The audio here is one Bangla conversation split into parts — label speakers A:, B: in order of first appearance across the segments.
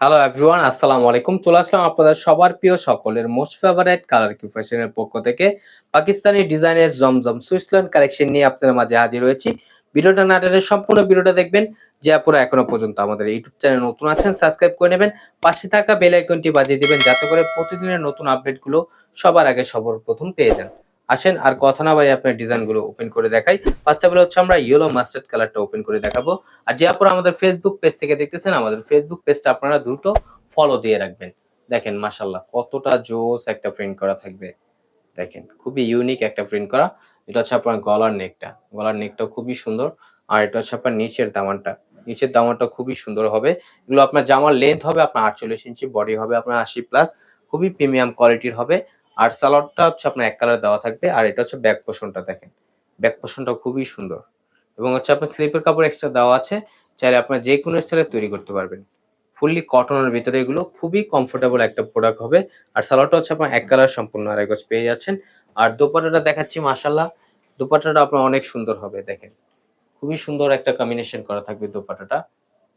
A: হ্যালো এভরিওয়ান আসসালামু আলাইকুম চলে আসলাম আপনাদের সবার প্রিয় সকলের মোস্ট ফেভারিট কালার কিউ ফ্যাশনের পক্ষ থেকে। পাকিস্তানি ডিজাইনের জমজম সুইসল্যান্ড কালেকশন নিয়ে আপনাদের মাঝে হাজির হয়েছি। ভিডিওটা না টেনে সম্পূর্ণ ভিডিওটা দেখবেন। যে আপনারা এখনও পর্যন্ত আমাদের ইউটিউব চ্যানেল নতুন আছেন সাবস্ক্রাইব করে নেবেন। পাশে থাকা বেল আইকনটি বাজিয়ে দিবেন, যাতে করে প্রতিদিনের নতুন আপডেটগুলো সবার আগে সবার প্রথম পেয়ে যান। আসেন, আর কথা না বাড়ি আপনার ডিজাইনগুলো ওপেন করে দেখাই। ফার্স্ট অফ অল হচ্ছে আমরা ইয়েলো মাস্টার্ড কালারটা ওপেন করে দেখাবো। আর যে আপনারা আমাদের ফেসবুক পেজ থেকে দেখতেছেন, আমাদের ফেসবুক পেজটা আপনারা দ্রুত ফলো দিয়ে রাখবেন। দেখেন মাশাল্লাহ কতটা জোস একটা প্রিন্ট করা থাকবে। দেখেন, খুবই ইউনিক একটা প্রিন্ট করা। এটা হচ্ছে আপনার গলার নেকটা গলার নেকটাও খুবই সুন্দর। আর এটা হচ্ছে আপনার নিচের দামানটা। নিচের দামানটা খুবই সুন্দর হবে। এগুলো আপনার জামার লেন্থ হবে আপনার আটচল্লিশ ইঞ্চি বডি হবে, আপনার আশি প্লাস খুবই প্রিমিয়াম কোয়ালিটির হবে। আর সালোয়ারটা হচ্ছে আপনার এক কালার দেওয়া থাকবে, আর এটা হচ্ছে ব্যাক পোষণটা দেখেন। ব্যাক পোষণটা খুবই সুন্দর। এবং হচ্ছে আপনার স্লিপের কাপড় এক্সট্রা দেওয়া আছে, চাইলে আপনার যে কোনো স্টাইলে তৈরি করতে পারবেন। ফুললি কটনের ভিতরে এগুলো খুবই কমফোর্টেবল একটা প্রোডাক্ট হবে। আর সালোয়ারটা হচ্ছে আপনার এক কালার সম্পূর্ণ আড়াই গজ পেয়ে যাচ্ছেন। আর দোপাটাটা দেখাচ্ছি মাসাল্লাহ দোপাটাটা আপনার অনেক সুন্দর হবে, দেখেন। খুবই সুন্দর একটা কম্বিনেশন করা থাকবে দোপাটাটা।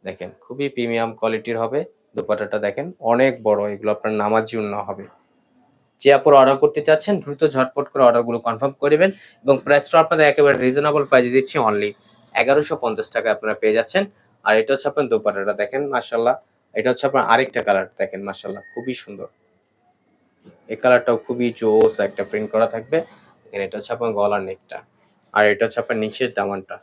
A: দেখেন, খুবই প্রিমিয়াম কোয়ালিটির হবে দোপাটাটা, দেখেন। অনেক বড়, এগুলো আপনার নামার জন্য হবে। যে আপনারা অর্ডার করতে চাচ্ছেন, দ্রুত ঝটপট করে অর্ডারগুলো কনফার্ম করে নেবেন এবং প্রাইসটা আপনাদের একেবারে রিজনেবল প্রাইসে দিচ্ছি অনলি এগারোশো পঞ্চাশ টাকা আপনারা পেয়ে যাচ্ছেন। আর এটা হচ্ছে আপনার দোপাটাটা দেখেন মাসাল্লাহ এটা হচ্ছে আপনার আরেকটা কালার দেখেন মাসাল্লাহ খুবই সুন্দর। এই কালারটাও খুবই জোস একটা প্রিন্ট করা থাকবে। এটা হচ্ছে আপনার গলার নেকটা। আর এটা হচ্ছে আপনার নিচের দামানটা।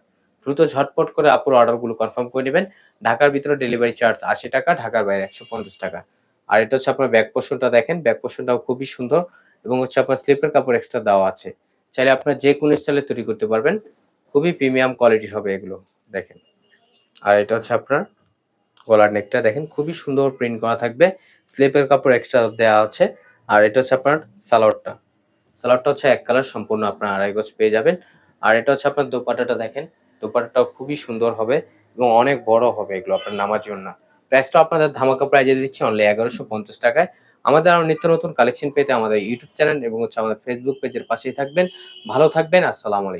A: দ্রুত ঝটপট করে আপুর অর্ডারগুলো কনফার্ম করে নেবেন। ঢাকার ভিতরে ডেলিভারি চার্জ আশি টাকা, ঢাকার বাইরে একশো পঞ্চাশ টাকা। আর এটা হচ্ছে আপনার ব্যাক পোর্শনটা দেখেন ব্যাক পোর্শনটাও খুবই সুন্দর এবং হচ্ছে আপনার স্লিপের কাপড় এক্সট্রা দেওয়া আছে। চাইলে আপনার যে কোনো স্টাইলে তৈরি করতে পারবেন, খুবই প্রিমিয়াম কোয়ালিটির হবে এগুলো, দেখেন। আর এটা হচ্ছে আপনার গলার নেকটা দেখেন, খুবই সুন্দর প্রিন্ট করা থাকবে স্লিপের কাপড় এক্সট্রা দেওয়া আছে। আর এটা হচ্ছে আপনার সালোয়ারটা। সালোয়ারটা হচ্ছে এক কালার সম্পূর্ণ আপনার আড়াই গজ পেয়ে যাবেন। আর এটা হচ্ছে আপনার দোপাটাটা দেখেন দোপাটাটাও খুবই সুন্দর হবে এবং অনেক বড় হবে এগুলো, আপনার নামার জন্য। প্রাইসটা আপনাদের ধামাকা প্রাইজে দিচ্ছি অনলি এগারোশো পঞ্চাশ টাকায়। আমাদের আরও নিত্য নতুন কালেকশন পেতে আমাদের ইউটিউব চ্যানেল এবং হচ্ছে আমাদের ফেসবুক পেজের পাশেই থাকবেন। ভালো থাকবেন, আসসালামু আলাইকুম।